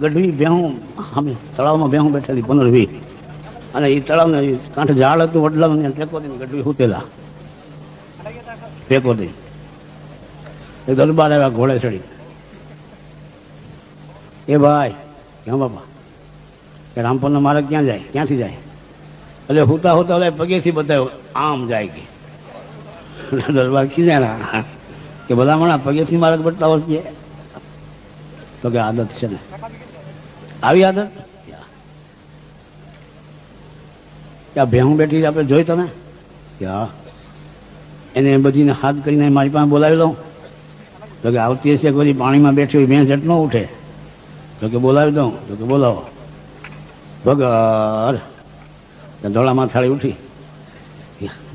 ગઢવી બેહું, અમે તળાવમાં બેહું બેઠેલી પંદર અને એ તળાવને કાંઠે ઝાડ હતું વડલાનું ટેકો દઈને ગઢવી હુતેલા. ટેકો દઈ એ દરબાર આવ્યા, ઘોડે ચડી. એ ભાઈ ક્યાં બાપા. કે રામપુરનો માર્ગ ક્યાં જાય? ક્યાંથી જાય? એટલે હુતા હુતા ઓલા પગેથી બતાવ્યો આમ જાય કે. દરબાર ખીજાણા કે બધા મને પગેથી માર્ગ બતાવો છે તો કે આદત છે ને. આવી આદત ત્યાં ભેહું બેઠી આપણે જોઈ તમે? હા એને બધીને હાથ કરીને મારી પાસે બોલાવી લઉં. તો કે આવતી હશે કોઈ પાણીમાં બેઠી હોય, ભેંસ જટનો ઉઠે. તો કે બોલાવી દઉં, તો કે બોલાવો. ભગર. ત્યાં ધોળામાં થાળી ઉઠી.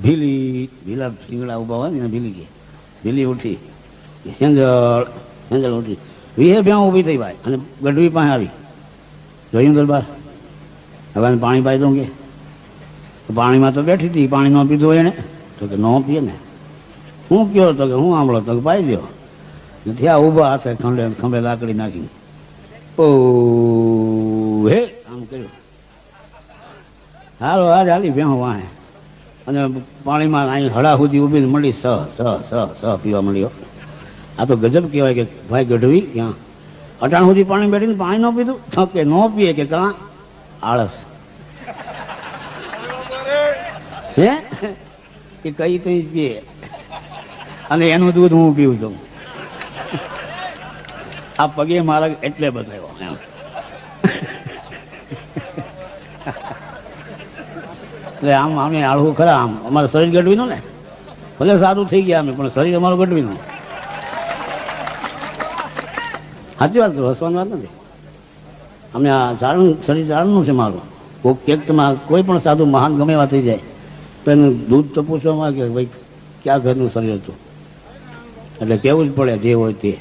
ભીલી, ભીલા શીંગડા ઊભા હોય ને ભીલી કે ભીલી ઉઠી. હેંજળ હેંજળ ઉઠી. વિહે ભ્યાં ઊભી થઈ ભાઈ. અને ગઢવી પાસે આવી. જોયું દરબાર. હવે પાણી પાઈ દઉં કે? પાણીમાં તો બેઠી હતી, પાણી ન પીધું એણે તો કે, ન પીએ ને. હું કયો તો કે, હું આંબળો તો કે પાઈ દો નથી, આ ઊભા હાથે ખંડે, ખંભે લાકડી નાખી. ઓ, હે, આમ કર્યું. હાલો, આજ હાલી ભેહો વાહે. અને પાણીમાં અહીં હળા સુધી ઊભી મળી, સ સ સ સ પીવા મળ્યો આ તો ગજબ કહેવાય કે ભાઈ ગઢવી ક્યાં? અટાણ સુધી પાણી બેઠીને પાણી ન પીધું? કે ન પીએ કે કા આળસ. હે? કે કઈ કઈ પીએ. અને એનું દૂધ હું પીવું છું. આ પગે મારા એટલે બતાવ્યો એટલે આમ અમે આળવું ખરા આમ. અમારું શરીર ગઢવીનું ને? ભલે સારું થઈ ગયા અમે, પણ શરીર અમારું ગઢવીનું. સાચી વાત હસવાની વાત નથી. અમે આ ચારણ શરીર ચારણનું છે મારું. કોઈક ક્યાંક કોઈ પણ સાધુ મહાન ગમે એવા થઈ જાય, તો એનું દૂધ તો પૂછવામાં કે ભાઈ, ક્યાં ઘરનું શરીર હતું? એટલે કેવું જ પડે, જે હોય તે.